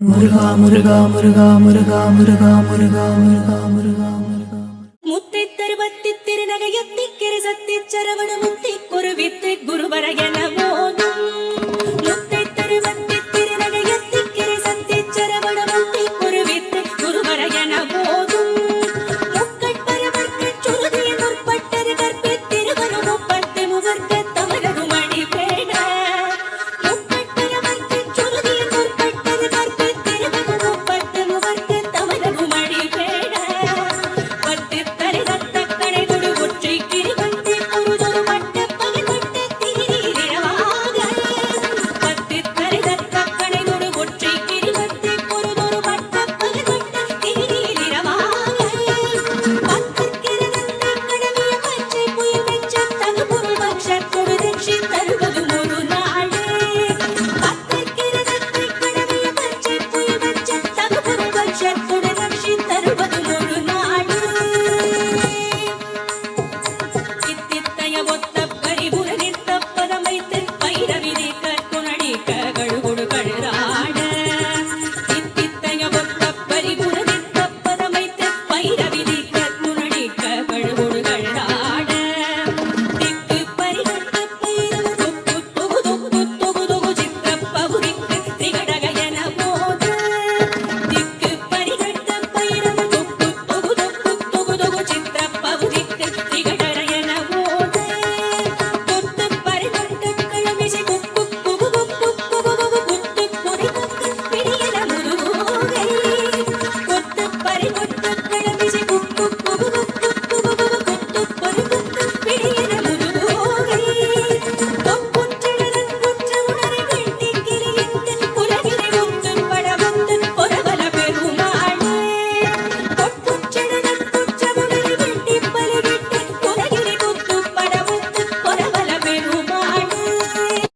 முருகா முருகா முருகா முருகா முருகா முருகா முருகா முருகா முருகா. முத்தை தருவத்தி திருநகையத்தி கிரிசத்தி சரவண முத்தி குருவித்து குருவர என proyecto